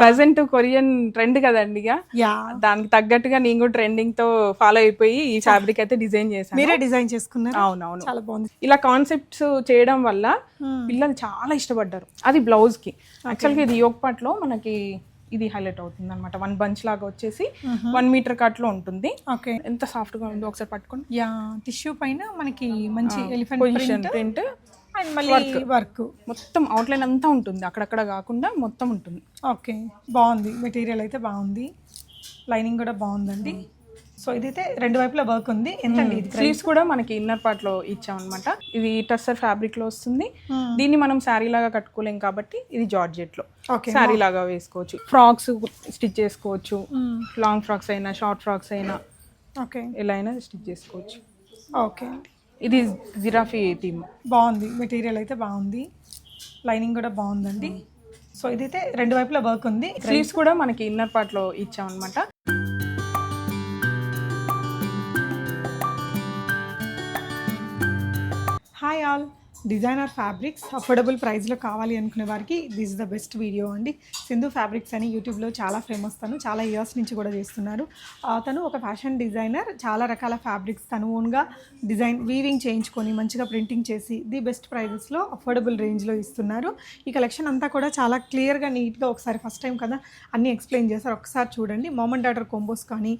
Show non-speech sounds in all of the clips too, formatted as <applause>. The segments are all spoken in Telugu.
ప్రజెంట్ కొరియన్ ట్రెండ్ కదండి ఇక. దానికి తగ్గట్టుగా నేను కూడా ట్రెండింగ్తో ఫాలో అయిపోయి ఈ ఫ్యాబ్రిక్ అయితే డిజైన్ చేశాను. మీరే డిజైన్ చేసుకున్నారు? అవునవును. చాలా బాగుంది. ఇలా కాన్సెప్ట్స్ చేయడం వల్ల పిల్లలు చాలా ఇష్టపడ్డారు. అది బ్లౌజ్కి. యాక్చువల్గా ఇది యోగ్ పాట్లో మనకి ఇది హైలైట్ అవుతుంది అనమాట వన్ బంచ్ లాగా వచ్చేసి వన్ మీటర్ కట్లో ఉంటుంది. ఓకే ఎంత సాఫ్ట్గా ఉందో ఒకసారి పట్టుకోండి. యా టిష్యూ పైన మనకి మంచి ఎలిఫెంట్ ప్రింట్ అండ్ మళ్ళీ వర్క్. మొత్తం అవుట్లైన్ అంతా ఉంటుంది. అక్కడక్కడ కాకుండా మొత్తం ఉంటుంది. ఓకే. బాగుంది. మెటీరియల్ అయితే బాగుంది. లైనింగ్ కూడా బాగుందండి. సో ఇదైతే రెండు వైపులా వర్క్ ఉంది. ఎంతండి ఇది స్లీవ్స్ కూడా మనకి ఇన్నర్ పార్ట్లో ఇచ్చాం అనమాట ఇది టస్సర్ ఫ్యాబ్రిక్లో వస్తుంది. దీన్ని మనం శారీ లాగా కట్టుకోలేం కాబట్టి ఇది జార్జెట్లో. శారీ లాగా వేసుకోవచ్చు. ఫ్రాక్స్ స్టిచ్ చేసుకోవచ్చు. లాంగ్ ఫ్రాక్స్ అయినా షార్ట్ ఫ్రాక్స్ అయినా ఓకే ఎలా అయినా స్టిచ్ చేసుకోవచ్చు. ఓకే అండి ఇది జిరాఫీ థీమ్. బాగుంది. మెటీరియల్ అయితే బాగుంది. లైనింగ్ కూడా బాగుందండి. సో ఇదైతే రెండు వైపులా వర్క్ ఉంది. స్లీవ్స్ కూడా మనకి ఇన్నర్ పార్ట్లో ఇచ్చాం అనమాట hi all designer fabrics affordable ప్రైస్లో కావాలి అనుకునే వారికి this is the best video అండి. సింధు ఫ్యాబ్రిక్స్ అని యూట్యూబ్లో చాలా ఫేమస్ తను చాలా ఇయర్స్ నుంచి కూడా చేస్తున్నారు. తను ఒక ఫ్యాషన్ డిజైనర్ చాలా రకాల ఫ్యాబ్రిక్స్ తను ఓన్గా డిజైన్ వీవింగ్ చేయించుకొని మంచిగా ప్రింటింగ్ చేసి ది బెస్ట్ ప్రైజెస్లో అఫోర్డబుల్ రేంజ్లో ఇస్తున్నారు. ఈ కలెక్షన్ అంతా కూడా చాలా క్లియర్గా నీట్గా ఒకసారి ఫస్ట్ టైం కదా అన్నీ ఎక్స్ప్లెయిన్ చేస్తారు ఒకసారి చూడండి మోమన్ డాటర్ కోంబోస్ కానీ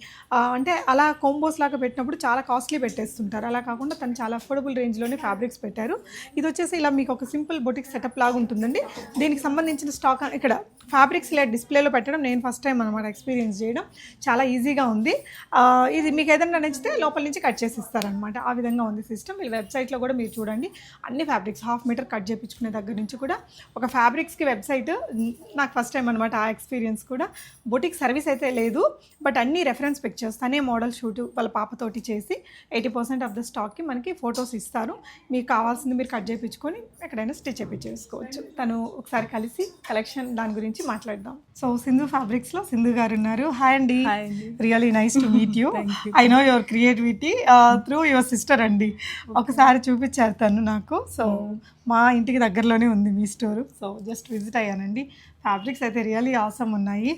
అంటే అలా కోంబోస్ లాగా పెట్టినప్పుడు చాలా కాస్ట్లీ పెట్టేస్తుంటారు. అలా కాకుండా తను చాలా అఫోర్డబుల్ రేంజ్లోనే ఫ్యాబ్రిక్స్ పెట్టారు. ఇది వచ్చేసి ఇలా మీకు ఒక సింపుల్ బొటిక్ సెటప్ లాగా ఉంటుందండి. దీనికి సంబంధించిన స్టాక్ ఇక్కడ ఫ్యాబ్రిక్స్ ఇలా డిస్ప్లేలో పెట్టడం నేను ఫస్ట్ టైం అనమాట ఎక్స్పీరియన్స్ చేయడం. చాలా ఈజీగా ఉంది. ఇది మీకు ఏదైనా నచ్చితే లోపల నుంచి కట్ చేసి ఇస్తారనమాట ఆ విధంగా ఉంది సిస్టమ్ వీళ్ళ వెబ్సైట్లో కూడా మీరు చూడండి. అన్ని ఫ్యాబ్రిక్స్ హాఫ్ మీటర్ కట్ చేయించుకునే దగ్గర నుంచి కూడా ఒక ఫ్యాబ్రిక్స్కి వెబ్సైట్ నాకు ఫస్ట్ టైం అనమాట ఆ ఎక్స్పీరియన్స్ కూడా. బొటిక్ సర్వీస్ అయితే లేదు. బట్ అన్ని రెఫరెన్స్ పిక్చర్స్ తనే మోడల్ షూట్ వాళ్ళ పాపతోటి చేసి ఎయిటీ పర్సెంట్ ఆఫ్ ద స్టాక్కి మనకి ఫొటోస్ ఇస్తారు. మీకు కావాల్సింది మీరు కట్ చేయించుకొని ఎక్కడైనా స్టిచ్ చేయించేసుకోవచ్చు తను ఒకసారి కలిసి కలెక్షన్ దాని గురించి మాట్లాడదాం. సో సింధు ఫ్యాబ్రిక్స్లో సింధు గారు ఉన్నారు. హాయ్ అండి. Really nice to meet you I know your creativity through your sister అండి. ఒకసారి చూపించారు తను నాకు. సో మా ఇంటికి దగ్గరలోనే ఉంది మీ స్టోర్. సో జస్ట్ విజిట్ అయ్యానండి. ఫ్యాబ్రిక్స్ అయితే రియలీ ఆసమ్ ఉన్నాయి.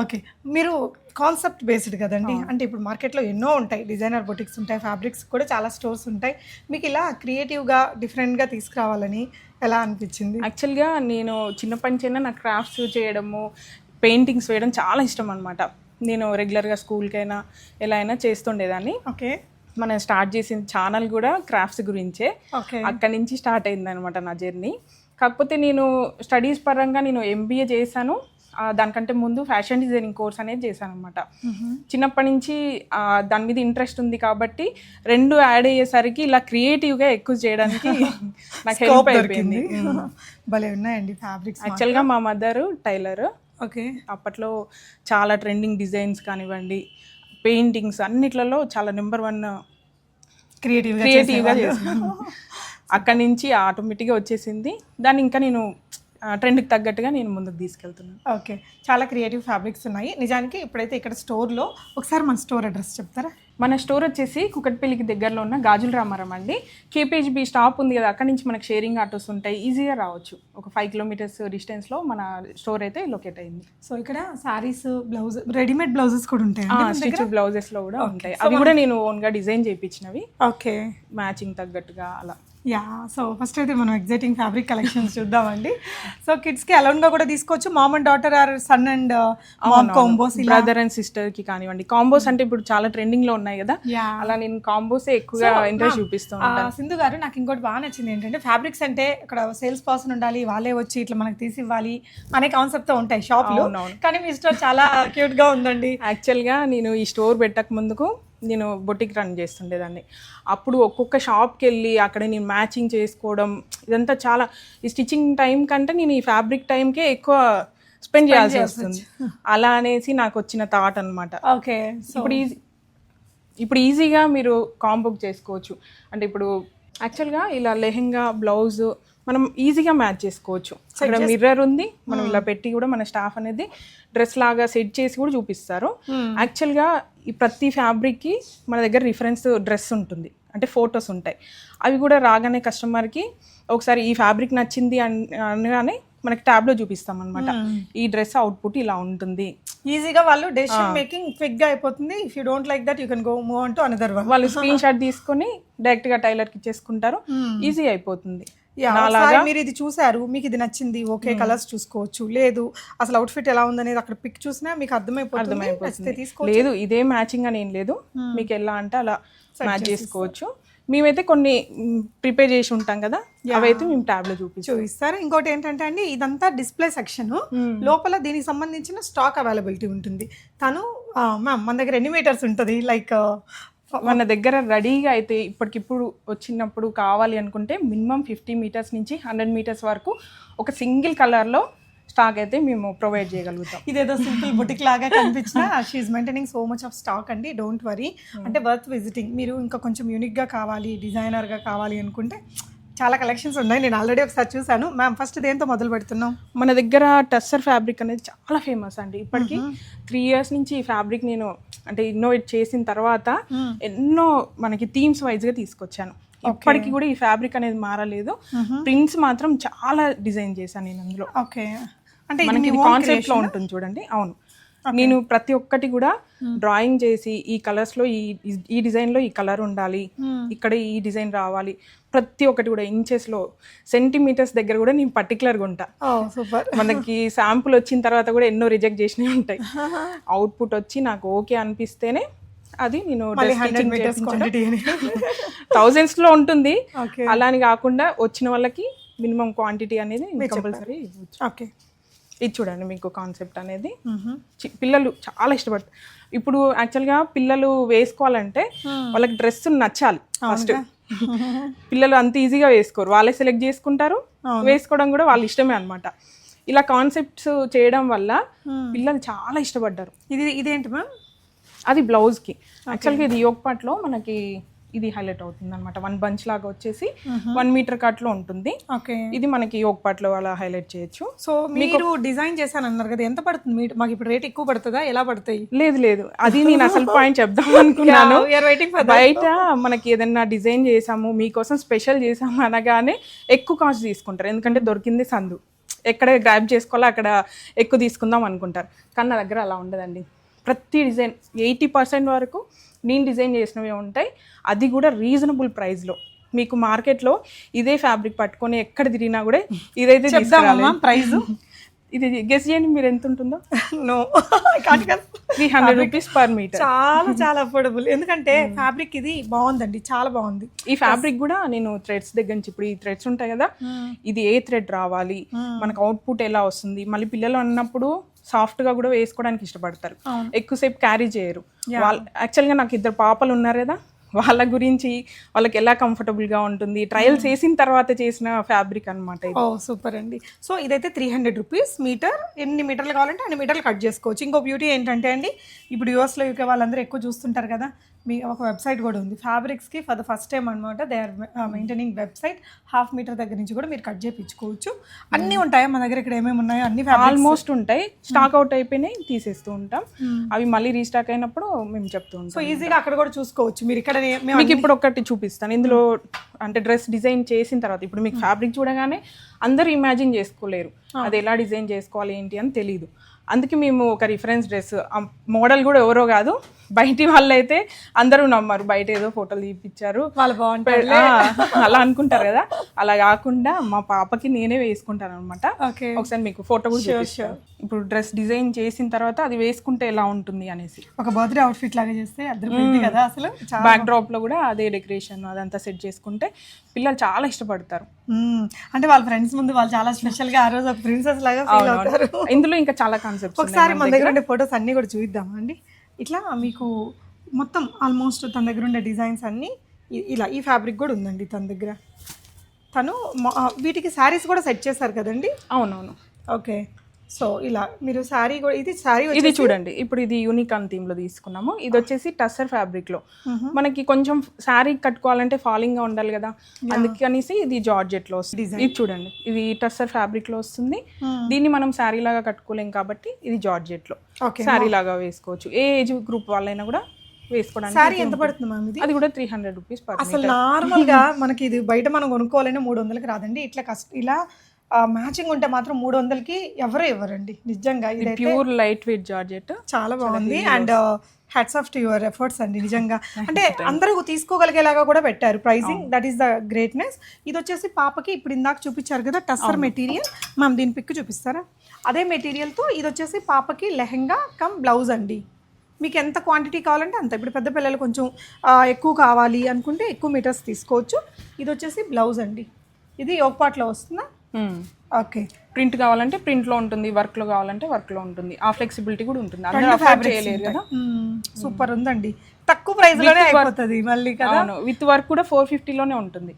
ఓకే మీరు కాన్సెప్ట్ బేస్డ్ కదండి. అంటే ఇప్పుడు మార్కెట్లో ఎన్నో ఉంటాయి. డిజైనర్ బొటిక్స్ ఉంటాయి ఫ్యాబ్రిక్స్ కూడా చాలా స్టోర్స్ ఉంటాయి. మీకు ఇలా క్రియేటివ్గా డిఫరెంట్గా తీసుకురావాలని ఎలా అనిపించింది? యాక్చువల్గా నేను చిన్నప్పటి నుంచైనా నాకు క్రాఫ్ట్స్ చేయడము పెయింటింగ్స్ వేయడం చాలా ఇష్టం అనమాట నేను రెగ్యులర్గా స్కూల్కైనా ఎలా అయినా చేస్తుండేదాన్ని. ఓకే మనం స్టార్ట్ చేసిన ఛానల్ కూడా క్రాఫ్ట్స్ గురించే. అక్కడి నుంచి స్టార్ట్ అయింది అనమాట నా జర్నీ. కాకపోతే నేను స్టడీస్ పరంగా నేను ఎంబీఏ చేశాను. దానికంటే ముందు ఫ్యాషన్ డిజైనింగ్ కోర్స్ అనేది చేశాను అనమాట చిన్నప్పటి నుంచి దాని మీద ఇంట్రెస్ట్ ఉంది కాబట్టి రెండు యాడ్ అయ్యేసరికి ఇలా క్రియేటివ్గా ఎక్కువ చేయడానికి <laughs> నాకు హెల్ప్ అయిపోయింది. <laughs> భలే ఉన్నాయండి ఫ్యాబ్రిక్స్ యాక్చువల్గా మా మదర్ టైలర్. ఓకే. అప్పట్లో చాలా ట్రెండింగ్ డిజైన్స్ కానివ్వండి పెయింటింగ్స్ అన్నిట్లలో చాలా నెంబర్ వన్ క్రియేటివ్గా క్రియేటివ్గా చేసాను అక్కడి నుంచి ఆటోమేటిక్గా వచ్చేసింది. దాన్ని ఇంకా నేను ట్రెండ్కి తగ్గట్టుగా నేను ముందుకు తీసుకెళ్తున్నాను. ఓకే. చాలా క్రియేటివ్ ఫ్యాబ్రిక్స్ ఉన్నాయి. నిజానికి ఇప్పుడైతే ఇక్కడ స్టోర్లో ఒకసారి మన స్టోర్ అడ్రస్ చెప్తారా? మన స్టోర్ వచ్చేసి కుకట్పల్లికి దగ్గరలో ఉన్న గాజుల రామారం అండి కేపీహెచ్బి స్టాప్ ఉంది కదా అక్కడ నుంచి మనకి షేరింగ్ ఆటోస్ ఉంటాయి. ఈజీగా రావచ్చు. ఒక ఫైవ్ కిలోమీటర్స్ డిస్టెన్స్లో మన స్టోర్ అయితే లొకేట్ అయింది. సో ఇక్కడ సారీస్ బ్లౌజ్ రెడీమేడ్ బ్లౌజెస్ కూడా ఉంటాయి స్టిచ్ బ్లౌజెస్లో కూడా ఉంటాయి. అవి కూడా నేను ఓన్గా డిజైన్ చేయించినవి ఓకే మ్యాచింగ్ తగ్గట్టుగా అలా. యా సో ఫస్ట్ అయితే మనం ఎగ్జైటింగ్ ఫ్యాబ్రిక్ కలెక్షన్స్ చూద్దామండి. సో కిడ్స్కి అలౌన్గా కూడా తీసుకోవచ్చు. Mom and daughter or son and mom combos brother and సిస్టర్కి కానివ్వండి. కాంబోస్ అంటే ఇప్పుడు చాలా ట్రెండింగ్లో ఉన్నాయి కదా. అలా నేను కాంబోస్ ఎక్కువగా ఇంట్రెస్ట్ చూపిస్తూ ఆ, సింధు గారు నాకు ఇంకోటి బాగా నచ్చింది ఏంటంటే ఫ్యాబ్రిక్స్ అంటే ఇక్కడ సేల్స్ పర్సన్ ఉండాలి వాళ్ళే వచ్చి ఇట్లా మనకి తీసి ఇవ్వాలి అనే కాన్సెప్ట్తో ఉంటాయి షాప్లు. కానీ మీ స్టోర్ చాలా క్యూట్గా ఉందండి. యాక్చువల్గా నేను ఈ స్టోర్ పెట్టక ముందుకు నేను బొటిక్ రన్ చేస్తుండేదాన్ని. అప్పుడు ఒక్కొక్క షాప్కి వెళ్ళి అక్కడ నేను మ్యాచింగ్ చేసుకోవడం ఇదంతా చాలా ఈ స్టిచ్చింగ్ టైం కంటే నేను ఈ ఫ్యాబ్రిక్ టైంకే ఎక్కువ స్పెండ్ చేయాల్సి వస్తుంది. <laughs> అలా అనేసి నాకు వచ్చిన థాట్ అనమాట ఓకే ఇప్పుడు ఈజీ ఇప్పుడు ఈజీగా మీరు కాంబుక్ చేసుకోవచ్చు. అంటే ఇప్పుడు యాక్చువల్గా ఇలా లెహెంగా బ్లౌజ్ మనం ఈజీగా మ్యాచ్ చేసుకోవచ్చు. అక్కడ మిర్రర్ ఉంది. మనం ఇలా పెట్టి కూడా మన స్టాఫ్ అనేది డ్రెస్ లాగా సెట్ చేసి కూడా చూపిస్తారు. యాక్చువల్గా ఈ ప్రతి ఫ్యాబ్రిక్కి మన దగ్గర రిఫరెన్స్ డ్రెస్ ఉంటుంది. అంటే ఫొటోస్ ఉంటాయి. అవి కూడా రాగానే కస్టమర్కి ఒకసారి ఈ ఫ్యాబ్రిక్ నచ్చింది అన్ అనగానే మనకి ట్యాబ్లో చూపిస్తాం అనమాట ఈ డ్రెస్ అవుట్పుట్ ఇలా ఉంటుంది. ఈజీగా వాళ్ళు డెసిషన్ మేకింగ్ క్విక్గా అయిపోతుంది. If you don't like that you can go move on to another one వాళ్ళు <laughs> స్క్రీన్ షాట్ తీసుకొని డైరెక్ట్గా టైలర్కి ఇచ్చేసుకుంటారు. ఈజీ అయిపోతుంది. ఒకసారి మీరు ఇది చూసారు. మీకు ఇది నచ్చింది. ఓకే కలర్స్ చూసుకోవచ్చు. లేదు అసలు అవుట్ఫిట్ ఎలా ఉందనేది అక్కడ పిక్ చూసినా మీకు అర్థమైపోతుంది. లేదు ఇదే మ్యాచింగ్ అని ఏం లేదు. మీకు ఎలా అంటే అలా మ్యాచ్ చేసుకోవచ్చు. మేమైతే కొన్ని ప్రిపేర్ చేసి ఉంటాం కదా అవైతే మేము ట్యాబ్లో చూపించాం చూపిస్తారు ఇంకోటి ఏంటంటే అండి ఇదంతా డిస్ప్లే సెక్షన్. లోపల దీనికి సంబంధించిన స్టాక్ అవైలబిలిటీ ఉంటుంది. తను మ్యామ్ మన దగ్గర ఎన్ని మీటర్స్ ఉంటుంది? లైక్ మన దగ్గర రెడీగా అయితే ఇప్పటికిప్పుడు వచ్చినప్పుడు కావాలి అనుకుంటే మినిమం ఫిఫ్టీ మీటర్స్ నుంచి హండ్రెడ్ మీటర్స్ వరకు ఒక సింగిల్ కలర్లో స్టాక్ అయితే మేము ప్రొవైడ్ చేయగలుగుతాం. ఇదేదో సింపుల్ బుటిక్ లాగా కనిపించిన she maintaining so much of stock అండి డోంట్ వరీ అంటే వర్త్ విజిటింగ్ మీరు ఇంకా కొంచెం యూనిక్గా కావాలి డిజైనర్గా కావాలి అనుకుంటే చాలా కలెక్షన్స్ ఉన్నాయి. నేను ఆల్రెడీ ఒకసారి చూసాను మ్యామ్ ఫస్ట్ దేంతో మొదలు పెడుతున్నాం మన దగ్గర టస్సర్ ఫ్యాబ్రిక్ అనేది చాలా ఫేమస్ అండి. ఇప్పటికి త్రీ ఇయర్స్ నుంచి ఈ ఫ్యాబ్రిక్ నేను అంటే ఇన్నోవేట్ చేసిన తర్వాత ఎన్నో మనకి థీమ్స్ వైజ్గా తీసుకొచ్చాను. ఇప్పటికి కూడా ఈ ఫ్యాబ్రిక్ అనేది మారలేదు. ప్రింట్స్ మాత్రం చాలా డిజైన్ చేశాను నేను అందులో. ఓకే అంటే మనకి కాన్సెప్ట్లో ఉంటుంది చూడండి. అవును. నేను ప్రతి ఒక్కటి కూడా డ్రాయింగ్ చేసి ఈ కలర్స్లో ఈ ఈ డిజైన్లో ఈ కలర్ ఉండాలి. ఇక్కడ ఈ డిజైన్ రావాలి. ప్రతి ఒక్కటి కూడా ఇంచెస్లో సెంటీమీటర్స్ దగ్గర కూడా నేను పర్టికులర్గా ఉంటా. సూపర్ మనకి శాంపుల్ వచ్చిన తర్వాత కూడా ఎన్నో రిజెక్ట్ చేసినవి ఉంటాయి. <laughs> అవుట్పుట్ వచ్చి నాకు ఓకే అనిపిస్తేనే అది నేను థౌజండ్స్ <laughs> లో ఉంటుంది. అలా అని కాకుండా వచ్చిన వాళ్ళకి మినిమం క్వాంటిటీ అనేది కంపల్సరీ ఓకే ఇది చూడండి మీకు కాన్సెప్ట్ అనేది. పిల్లలు చాలా ఇష్టపడతారు ఇప్పుడు యాక్చువల్గా పిల్లలు వేసుకోవాలంటే వాళ్ళకి డ్రెస్ నచ్చాలి ఫస్ట్ <laughs> పిల్లలు అంత ఈజీగా వేసుకోరు. వాళ్ళే సెలెక్ట్ చేసుకుంటారు. వేసుకోవడం కూడా వాళ్ళ ఇష్టమే అన్నమాట. ఇలా కాన్సెప్ట్స్ చేయడం వల్ల పిల్లలు చాలా ఇష్టపడ్డారు. ఇది ఇదేంటి మ్యామ్ అది బ్లౌజ్కి యాక్చువల్గా ఇది యోగ్ పార్ట్లో మనకి ఇది హైలైట్ అవుతుంది అనమాట వన్ బంచ్ లాగా వచ్చేసి వన్ మీటర్ కట్లో ఉంటుంది. ఓకే. ఇది మనకి యోగ్ పార్ట్లో అలా హైలైట్ చేయొచ్చు. సో మీరు డిజైన్ చేశాను అన్నారు కదా ఎంత పడుతుంది? మీ- మాకు ఇప్పుడు రేట్ ఎక్కువ పడుతుందా? ఎలా పడతాయి? లేదు లేదు. అది నేను అసలు <laughs> పాయింట్ చెప్దాం అనుకున్నాను. బయట మనకి ఏదైనా డిజైన్ చేసాము మీకోసం స్పెషల్ చేసాము అనగానే ఎక్కువ కాస్ట్ తీసుకుంటారు. ఎందుకంటే దొరికింది సందు. ఎక్కడ గ్రాప్ చేసుకోవాలో అక్కడ ఎక్కువ తీసుకుందాం అనుకుంటారు. కానీ నా దగ్గర అలా ఉండదండి. ప్రతి డిజైన్ ఎయిటీ పర్సెంట్ వరకు నేను డిజైన్ చేసినవి ఉంటాయి. అది కూడా రీజనబుల్ ప్రైస్లో. మీకు మార్కెట్లో ఇదే ఫ్యాబ్రిక్ పట్టుకొని ఎక్కడ తిరిగినా కూడా ఇదైతే చెప్దామమ్మా ప్రైస్ ఇది గెస్ చేయండి మీరు ఎంత ఉంటుందో? No three hundred rupees per metre చాలా చాలా అఫోర్డబుల్ ఎందుకంటే ఫ్యాబ్రిక్ ఇది బాగుందండి చాలా బాగుంది. ఈ ఫ్యాబ్రిక్ కూడా నేను థ్రెడ్స్ దగ్గర నుంచి ఇప్పుడు ఈ థ్రెడ్స్ ఉంటాయి కదా ఇది ఏ థ్రెడ్ రావాలి? మనకు అవుట్పుట్ ఎలా వస్తుంది? మళ్ళీ పిల్లలు అన్నప్పుడు సాఫ్ట్గా కూడా వేసుకోవడానికి ఇష్టపడతారు. ఎక్కువసేపు క్యారీ చేయరు. వాళ్ళు యాక్చువల్గా నాకు ఇద్దరు పాపలు ఉన్నారు కదా వాళ్ళ గురించి వాళ్ళకి ఎలా కంఫర్టబుల్గా ఉంటుంది ట్రయల్స్ వేసిన తర్వాత చేసిన ఫ్యాబ్రిక్ అనమాట ఓ సూపర్ అండి. సో ఇదైతే త్రీ హండ్రెడ్ రూపీస్ మీటర్. ఎన్ని మీటర్లు కావాలంటే అన్ని మీటర్లు కట్ చేసుకోవచ్చు. ఇంకో బ్యూటీ ఏంటంటే అండి ఇప్పుడు యూఎస్లో యూకే వాళ్ళందరూ ఎక్కువ చూస్తుంటారు కదా మీ ఒక వెబ్సైట్ కూడా ఉంది. ఫ్యాబ్రిక్స్కి ఫర్ ద ఫస్ట్ టైం అనమాట they are maintaining website. Half metre దగ్గర నుంచి కూడా మీరు కట్ చేయించుకోవచ్చు అన్నీ ఉంటాయా మన దగ్గర ఇక్కడ ఏమేమి ఉన్నాయో? అన్ని ఆల్మోస్ట్ ఉంటాయి. స్టాక్ అవుట్ అయిపోయినాయి తీసేస్తూ ఉంటాం. అవి మళ్ళీ రీస్టాక్ అయినప్పుడు మేము చెప్తూ ఉంటాం. సో ఈజీగా అక్కడ కూడా చూసుకోవచ్చు. మీరు ఇక్కడ మీకు ఇప్పుడు ఒకటి చూపిస్తాను. ఇందులో అంటే డ్రెస్ డిజైన్ చేసిన తర్వాత ఇప్పుడు మీకు ఫ్యాబ్రిక్ చూడగానే అందరూ ఇమాజిన్ చేసుకోలేరు. అది ఎలా డిజైన్ చేసుకోవాలి ఏంటి అని తెలియదు అందుకే మేము ఒక రిఫరెన్స్ డ్రెస్ మోడల్ కూడా ఎవరో కాదు బయటి వాళ్ళు అయితే అందరూ నమ్మారు. బయట ఏదో ఫోటోలు తీపిచ్చారు. వాళ్ళు బాగుంటారు అలా అనుకుంటారు కదా. అలా కాకుండా మా పాపకి నేనే వేసుకుంటాను అనమాట ఓకే. ఒకసారి మీకు ఫోటో కూడా చూపిస్తాను ఇప్పుడు డ్రెస్ డిజైన్ చేసిన తర్వాత అది వేసుకుంటే ఎలా ఉంటుంది అనేసి. ఒక బర్త్డే అవుట్ఫిట్ లాగా చేస్తే కదా అసలు. బ్యాక్ డ్రాప్లో కూడా అదే డెకరేషన్ అదంతా సెట్ చేసుకుంటే పిల్లలు చాలా ఇష్టపడతారు. అంటే వాళ్ళ ఫ్రెండ్స్ ముందు వాళ్ళు చాలా స్పెషల్గా ఆ రోజు ప్రిన్సెస్ లాగా ఫీల్ అవుతారు. ఇందులో ఇంకా చాలా కాన్సెప్ట్స్ ఒకసారి మన దగ్గర ఉండే ఫొటోస్ అన్ని కూడా చూద్దామా అండి? ఇట్లా మీకు మొత్తం ఆల్మోస్ట్ తన దగ్గర ఉండే డిజైన్స్ అన్ని ఇలా ఈ ఫ్యాబ్రిక్ కూడా ఉందండి తన దగ్గర. తను వీటికి శారీస్ కూడా సెట్ చేశారు కదండి? అవునవును. ఓకే సో ఇలా మీరు శారీ కూడా ఇది శారీ ఇది చూడండి. ఇప్పుడు ఇది యూనికాన్ థీమ్లో తీసుకున్నాము. ఇది వచ్చేసి టస్సర్ ఫ్యాబ్రిక్లో. మనకి కొంచెం శారీ కట్టుకోవాలంటే ఫాలింగ్గా ఉండాలి కదా. అందుకనేసి ఇది జార్జెట్లో వస్తుంది. ఇది చూడండి. ఇది టస్సర్ ఫ్యాబ్రిక్లో వస్తుంది. దీన్ని మనం శారీ లాగా కట్టుకోలేం కాబట్టి ఇది జార్జెట్లో. శారీ లాగా వేసుకోవచ్చు. ఏ ఏజ్ గ్రూప్ వాళ్ళైనా కూడా వేసుకోవడానికి శారీ ఎంత పడుతుంది మ్యామ్ ఇది? అది కూడా త్రీ హండ్రెడ్ రూపీస్ అసలు నార్మల్గా <laughs> మనకి ఇది బయట మనం కొనుక్కోవాలంటే మూడు వందలకి రాదండి. ఇట్లా కష్ట ఇలా మ్యాచింగ్ ఉంటే మాత్రం మూడు వందలకి ఎవరు ఇవ్వరండి. నిజంగా ఇదైతే ప్యూర్ లైట్ వెయిట్ జార్జెట్. చాలా బాగుంది. And hats off to your efforts అండి నిజంగా. అంటే అందరూ తీసుకోగలిగేలాగా కూడా పెట్టారు. Pricing that is the greatness ఇది వచ్చేసి పాపకి ఇప్పుడు ఇందాక చూపించారు కదా టస్సర్ మెటీరియల్ మనం దీని పిక్ చూపిస్తారా? అదే మెటీరియల్తో ఇది వచ్చేసి పాపకి లెహెంగా కమ్ బ్లౌజ్ అండి. మీకు ఎంత క్వాంటిటీ కావాలంటే అంత. ఇప్పుడు పెద్ద పిల్లలు కొంచెం ఎక్కువ కావాలి అనుకుంటే ఎక్కువ మీటర్స్ తీసుకోవచ్చు. ఇది వచ్చేసి బ్లౌజ్ అండి. ఇది పాట్లో వస్తుందా? ఓకే ప్రింట్ కావాలంటే ప్రింట్లో ఉంటుంది వర్క్లో కావాలంటే వర్క్లో ఉంటుంది. ఆ ఫ్లెక్సిబిలిటీ కూడా ఉంటుంది. అందరూ అఫోర్డ్ చేయలేరు కదా? సూపర్ ఉందండి. తక్కువ ప్రైస్లోనే అయిపోతుంది మళ్ళీ కదా? విత్ వర్క్ కూడా ఫోర్లోనే ఉంటుంది.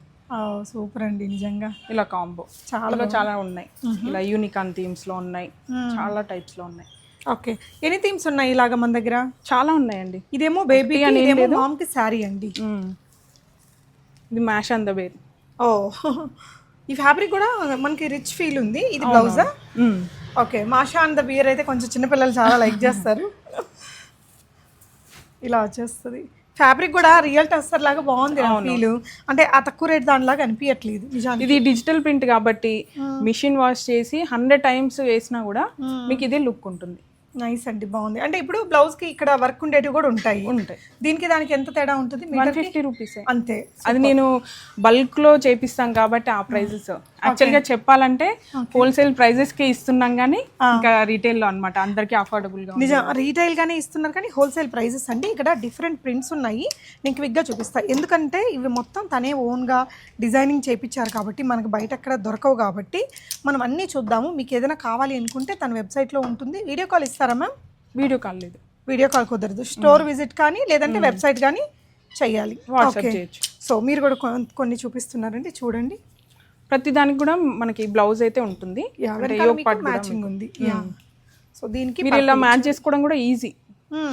సూపర్ అండి నిజంగా. ఇలా కాంబో చాలా చాలా ఉన్నాయి. ఇలా యూనికాన్ థీమ్స్లో ఉన్నాయి. చాలా టైప్స్లో ఉన్నాయి. ఓకే ఎన్ని థీమ్స్ ఉన్నాయి ఇలాగ మన దగ్గర? చాలా ఉన్నాయండి. ఇదేమో బేబీ ఇదేమో మామ్కి శారీ అండి. ఇది మ్యాష్ అంద బేర్ ఓ. ఈ ఫ్యాబ్రిక్ కూడా మనకి రిచ్ ఫీల్ ఉంది. ఇది బ్లౌజా okay Masha and the bear అయితే కొంచెం చిన్నపిల్లలు చాలా లైక్ చేస్తారు. ఇలా వచ్చేస్తుంది. ఫ్యాబ్రిక్ కూడా రియల్ టస్టర్ లాగా బాగుంది ఫీల్ అంటే ఆ తక్కువ రేట్ దానిలాగా అనిపించట్లేదు ఇది డిజిటల్ ప్రింట్ కాబట్టి మిషన్ వాష్ చేసి హండ్రెడ్ టైమ్స్ వేసినా కూడా మీకు ఇదే లుక్ ఉంటుంది. నైస్ అండి బాగుంది. అంటే ఇప్పుడు బ్లౌజ్కి ఇక్కడ వర్క్ ఉండేటివి కూడా ఉంటాయి. ఉంటాయి. దీనికి దానికి ఎంత తేడా ఉంటుంది? వన్? ఫిఫ్టీ రూపీస్ అంతే. అది నేను బల్క్లో చేపిస్తాం కాబట్టి ఆ ప్రైజెస్ యాక్చువల్గా చెప్పాలంటే హోల్సేల్ ప్రైజెస్కి ఇస్తున్నాం కానీ ఇంకా రీటైల్లో అన్నమాట. అందరికి అఫోర్డబుల్గా. నిజం. రీటైల్ గానే ఇస్తున్నారు కానీ హోల్సేల్ ప్రైజెస్ అండి. ఇక్కడ డిఫరెంట్ ప్రింట్స్ ఉన్నాయి. నేను క్విక్గా చూపిస్తా. ఎందుకంటే ఇవి మొత్తం తనే ఓన్గా డిజైనింగ్ చేయించారు కాబట్టి మనకు బయట ఎక్కడ దొరకవు కాబట్టి మనం అన్నీ చూద్దాము. మీకు ఏదైనా కావాలి అనుకుంటే తన వెబ్సైట్లో ఉంటుంది. వీడియో కాల్ ఇస్తారా మ్యామ్? వీడియో కాల్ లేదు. వీడియో కాల్ కుదరదు. స్టోర్ విజిట్ కానీ లేదంటే వెబ్సైట్ కానీ చేయాలి వాట్సాప్ చేయొచ్చు. సో మీరు కూడా కొన్- కొన్ని చూపిస్తున్నారండి. చూడండి. ప్రతి దానికి కూడా మనకి బ్లౌజ్ అయితే ఉంటుంది. మ్యాచింగ్ ఉంది. సో దీనికి మీరు ఇలా మ్యాచ్ చేసుకోవడం కూడా ఈజీ.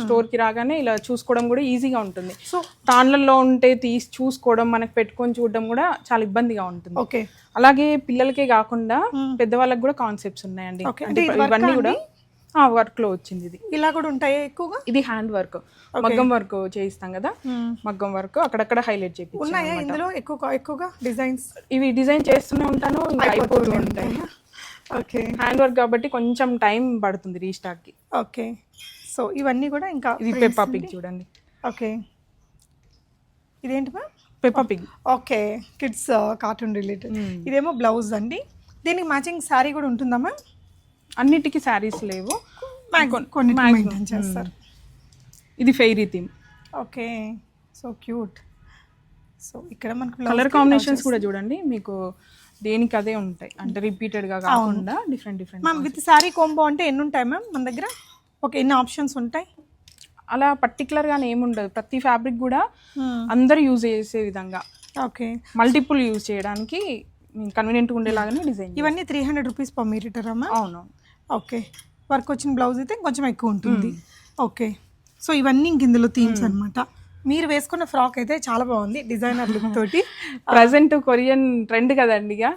స్టోర్కి రాగానే ఇలా చూసుకోవడం కూడా ఈజీగా ఉంటుంది. సో తాన్లలో ఉంటే తీసి చూసుకోవడం మనకు పెట్టుకొని చూడడం కూడా చాలా ఇబ్బందిగా ఉంటుంది. ఓకే. అలాగే పిల్లలకే కాకుండా పెద్దవాళ్ళకి కూడా కాన్సెప్ట్స్ ఉన్నాయండి. అంటే ఇవన్నీ కూడా వర్క్లో వచ్చింది ఇది. ఇలా కూడా ఉంటాయా ఎక్కువగా? ఇది హ్యాండ్ వర్క్. మగ్గం వర్క్ చేయిస్తాం కదా? మగ్గం వర్క్ అక్కడక్కడ హైలైట్ చేయించాం ఉన్నాయా ఇందులో ఎక్కువ ఎక్కువగా డిజైన్స్? ఇవి డిజైన్ చేస్తూనే ఉంటాను ఉంటాయి. ఓకే. హ్యాండ్ వర్క్ కాబట్టి కొంచెం టైం పడుతుంది రీస్టార్ట్కి ఓకే. సో ఇవన్నీ కూడా ఇంకా ఇది పెప్పా పిగ్ చూడండి. ఓకే. ఇదేంటి ma'am? Peppa Pig. Okay. Kids cartoon related. ఇదేమో బ్లౌజ్ అండి. దీనికి మ్యాచింగ్ శారీ కూడా ఉంటుందా మ్యామ్? అన్నిటికీ శారీస్ లేవు. కొన్ని మెయింటైన్ చేస్తారు. ఇది fairy theme okay so cute so ఇక్కడ మనకు కలర్ కాంబినేషన్స్ కూడా చూడండి. మీకు దేనికి అదే ఉంటాయి. అంటే రిపీటెడ్గా కాకుండా different different ma'am with sari combo అంటే ఎన్ని ఉంటాయి మ్యామ్ మన దగ్గర? ఓకే ఎన్ని ఆప్షన్స్ ఉంటాయి? అలా పర్టికులర్గా ఏముండదు ప్రతి ఫ్యాబ్రిక్ కూడా అందరు యూజ్ చేసే విధంగా. ఓకే మల్టిపుల్ యూజ్ చేయడానికి కన్వీనియంట్ ఉండేలాగానే డిజైన్ ఇవన్నీ three hundred rupees per metre అమ్మా అవును. ఓకే. వర్క్ వచ్చిన బ్లౌజ్ అయితే కొంచెం ఎక్కువ ఉంటుంది. ఓకే. సో ఇవన్నీ ఇంక ఇందులో థీమ్స్ అన్నమాట. మీరు వేసుకున్న ఫ్రాక్ అయితే చాలా బాగుంది డిజైనర్ లుక్ తోటి. ప్రజెంట్ కొరియన్ ట్రెండ్ కదండి యా.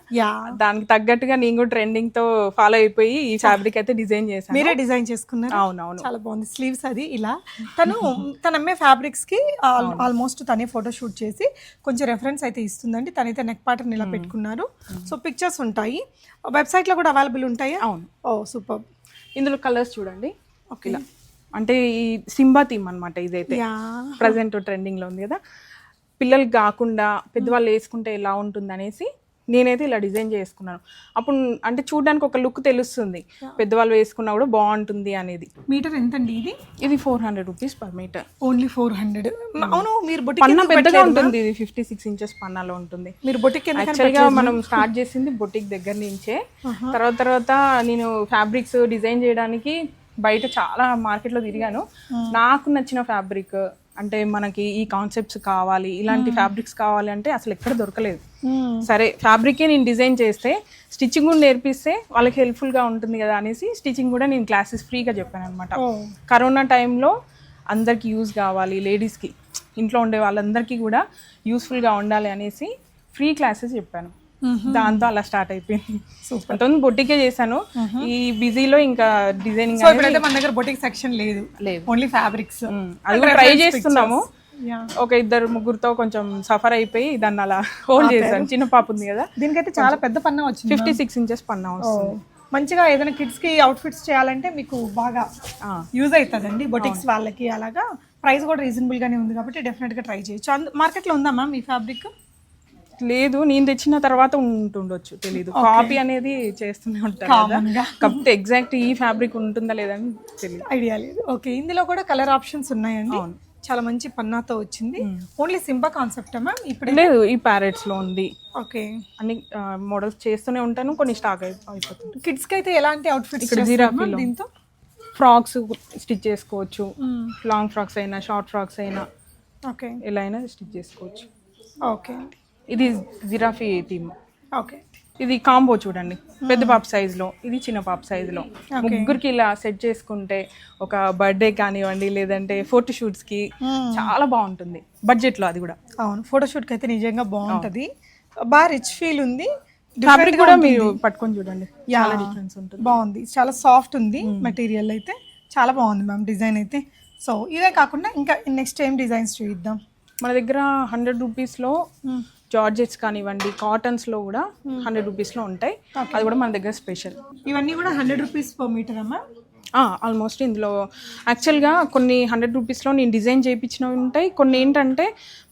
దానికి తగ్గట్టుగా నేను కూడా ట్రెండింగ్తో ఫాలో అయిపోయి ఈ ఫ్యాబ్రిక్ అయితే డిజైన్ చేశాను. మీరే డిజైన్ చేసుకున్నారు. అవునవును. చాలా బాగుంది. స్లీవ్స్ అది ఇలా. తను తన అమ్మే ఫ్యాబ్రిక్స్కి ఆల్మోస్ట్ తనే ఫోటో షూట్ చేసి కొంచెం రెఫరెన్స్ అయితే ఇస్తుందండి. తనైతే నెక్ ప్యాటర్న్ ఇలా పెట్టుకున్నారు. సో పిక్చర్స్ ఉంటాయి. వెబ్సైట్లో కూడా అవైలబుల్ ఉంటాయా? అవును. ఓ సూపర్ ఇందులో కలర్స్ చూడండి. ఓకే ఇలా. అంటే ఈ సింబా థీమ్ అన్నమాట ఇదైతే. ప్రజెంట్ ట్రెండింగ్లో ఉంది కదా. పిల్లలకి కాకుండా పెద్దవాళ్ళు వేసుకుంటే ఎలా ఉంటుంది అనేసి నేనైతే ఇలా డిజైన్ చేసుకున్నాను. అప్పుడు అంటే చూడడానికి ఒక లుక్ తెలుస్తుంది. పెద్దవాళ్ళు వేసుకున్నా కూడా బాగుంటుంది అనేది. మీటర్ ఎంతండి ఇది? ఇది four hundred rupees per metre only four hundred అవును మీరు పన్న పెద్దగా ఉంటుంది ఇది ఫిఫ్టీ సిక్స్ ఇంచెస్ పన్నాలో ఉంటుంది. మీరు బొటిక్ ఎందుకు యాక్చువల్గా మనం స్టార్ట్ చేసింది బొటిక్ దగ్గర నుంచే. తర్వాత తర్వాత నేను ఫ్యాబ్రిక్స్ డిజైన్ చేయడానికి బయట చాలా మార్కెట్లో తిరిగాను నాకు నచ్చిన ఫ్యాబ్రిక్ అంటే మనకి ఈ కాన్సెప్ట్స్ కావాలి ఇలాంటి ఫ్యాబ్రిక్స్ కావాలి అంటే అసలు ఎక్కడ దొరకలేదు. సరే ఫ్యాబ్రికే నేను డిజైన్ చేస్తే స్టిచ్చింగ్ కూడా నేర్పిస్తే వాళ్ళకి helpful గా ఉంటుంది కదా అనేసి స్టిచ్చింగ్ కూడా నేను క్లాసెస్ ఫ్రీగా చెప్పాను అనమాట కరోనా టైంలో అందరికి యూజ్ కావాలి లేడీస్కి ఇంట్లో ఉండే వాళ్ళందరికీ కూడా యూస్ఫుల్గా ఉండాలి అనేసి ఫ్రీ క్లాసెస్ చెప్పాను. దాంతో అలా స్టార్ట్ అయిపోయింది. అంతకుముందు బొట్టికే చేశాను. ఈ బిజీలో ఇంకా డిజైనింగ్ సో ఇప్పుడైతే మన దగ్గర బొటిక్ సెక్షన్ లేదు. లేదు. ఓన్లీ ఫ్యాబ్రిక్స్ అది కూడా ట్రై చేస్తున్నాము. ఒక ఇద్దరు ముగ్గురుతో కొంచెం సఫర్ అయిపోయి దాన్ని అలా హోల్డ్ చేశాను. చిన్న పాప ఉంది కదా. దీనికైతే చాలా పెద్ద పన్న వచ్చింది ఫిఫ్టీ సిక్స్ ఇంచెస్ పన్నా వస్తుంది. మంచిగా ఏదైనా కిడ్స్కి అవుట్ఫిట్స్ చేయాలంటే మీకు బాగా. యూజ్ అవుతుందండి. బొటిక్స్ వాళ్ళకి అలాగా ప్రైస్ కూడా రీజనబుల్ గానే ఉంది కాబట్టి డెఫినెట్గా ట్రై చేయొచ్చు. అందు మార్కెట్లో ఉందా మ్యామ్ ఈ ఫ్యాబ్రిక్ లేదు నేను తెచ్చిన తర్వాత ఉంటుండొచ్చు తెలీదు. కాపీ అనేది చేస్తూనే ఉంటాను కదా. కాకపోతే ఎగ్జాక్ట్ ఈ ఫ్యాబ్రిక్ ఉంటుందా లేదని తెలియదు ఐడియా లేదు. ఓకే ఇందులో కూడా కలర్ ఆప్షన్స్ ఉన్నాయండి. చాలా మంచి పన్నాతో వచ్చింది. Only simple concept ma'am? ఇప్పుడు? లేదు ఈ ప్యారెట్స్లో ఉంది. ఓకే అన్ని మోడల్స్ చేస్తూనే ఉంటాను కొన్ని స్టాక్ అయిపోతుంది కిడ్స్కి అయితే ఎలాంటి అవుట్ఫిట్స్ ఇక్కడ జీరాఫీలో దీంతో? ఫ్రాక్స్ స్టిచ్ చేసుకోవచ్చు. లాంగ్ ఫ్రాక్స్ అయినా షార్ట్ ఫ్రాక్స్ అయినా ఓకే ఎలా అయినా స్టిచ్ చేసుకోవచ్చు. ఓకే అండి ఇది జిరాఫీ థీమ్. ఓకే. ఇది కాంబో చూడండి. పెద్ద పాప size లో ఇది చిన్న పాప size లో. ముగ్గురికి ఇలా సెట్ చేసుకుంటే ఒక బర్త్డే కానివ్వండి లేదంటే ఫోటో షూట్స్కి చాలా బాగుంటుంది. బడ్జెట్లో అది కూడా. అవును ఫోటోషూట్కి అయితే నిజంగా బాగుంటది. బాగా రిచ్ ఫీల్ ఉంది. ఫ్యాబ్రిక్ కూడా మీరు పట్టుకొని చూడండి. చాలా డిఫరెన్స్ ఉంటుంది. బాగుంది. చాలా సాఫ్ట్ ఉంది మెటీరియల్ అయితే. చాలా బాగుంది మ్యామ్ డిజైన్ అయితే. సో ఇదే కాకుండా ఇంకా నెక్స్ట్ ఏం డిజైన్స్ చూద్దాం మన దగ్గర హండ్రెడ్ రూపీస్లో జార్జెట్స్ కానివ్వండి కాటన్స్లో కూడా హండ్రెడ్ రూపీస్లో ఉంటాయి. అది కూడా మన దగ్గర స్పెషల్. ఇవన్నీ కూడా హండ్రెడ్ రూపీస్ పర్ మీటర్ అమ్మా ఆల్మోస్ట్ ఇందులో. యాక్చువల్గా కొన్ని హండ్రెడ్ రూపీస్లో నేను డిజైన్ చేయించినవి ఉంటాయి. కొన్ని ఏంటంటే